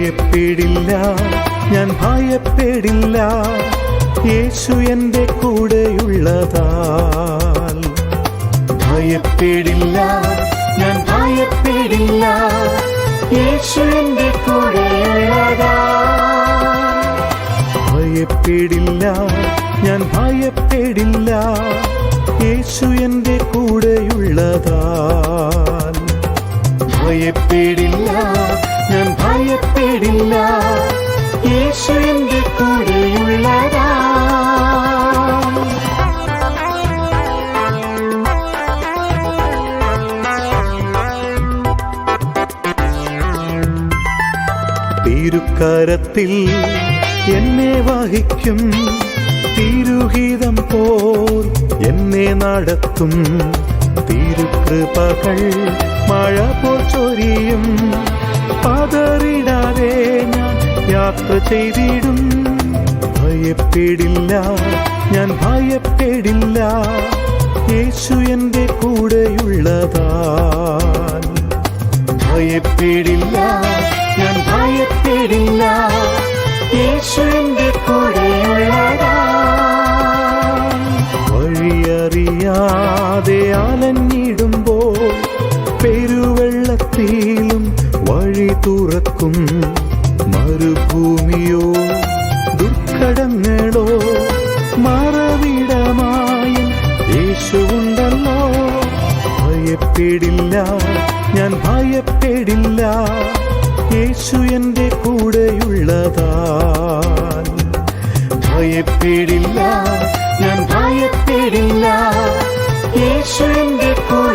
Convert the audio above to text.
ഭയപ്പെടില്ല ഞാൻ ഭയപ്പെടില്ല. യേശു എന്റെ കൂടെയുള്ളതാൽ. ഭയപ്പെടില്ല ഞാൻ ഭയപ്പെടില്ല. യേശു എന്റെ കൂടെയുള്ളതാ ഭയപ്പെടില്ല ഞാൻ ഭയപ്പെടില്ല. യേശു എന്റെ കൂടെയുള്ളതാൽ. യേശു കൂടെയുള്ളതാ. തിരുക്കരത്തിൽ എന്നെ വഹിക്കും തിരുഹിതം പോൽ എന്നെ നടത്തും. തിരുകൃപകൾ മഴ പോൽ ചൊരിയും യാത്ര ചെയ്തിടും. ഭയപ്പെടില്ല ഞാൻ ഭയപ്പെടില്ല. യേശു എന്റെ കൂടെയുള്ളതാൽ ഭയപ്പെടില്ല ഞാൻ ഭയപ്പെടില്ല. യേശു എന്റെ കൂടെയുള്ളതാ വഴിയറിയാതെ അലഞ്ഞിടുമ്പോൾ പെരുവെള്ളത്തിലും വഴി തുറക്കും. മരുഭൂമിയോ ദുർഘടങ്ങളോ മറവിടമായി യേശുണ്ടല്ലോ ഭയപ്പെടില്ല ഞാൻ ഭയപ്പെടില്ല യേശു എന്റെ കൂടെയുള്ളതാൽ ഭയപ്പെടില്ല ഞാൻ ഭയപ്പെടില്ല യേശു എന്റെ കൂടെയുള്ളതാ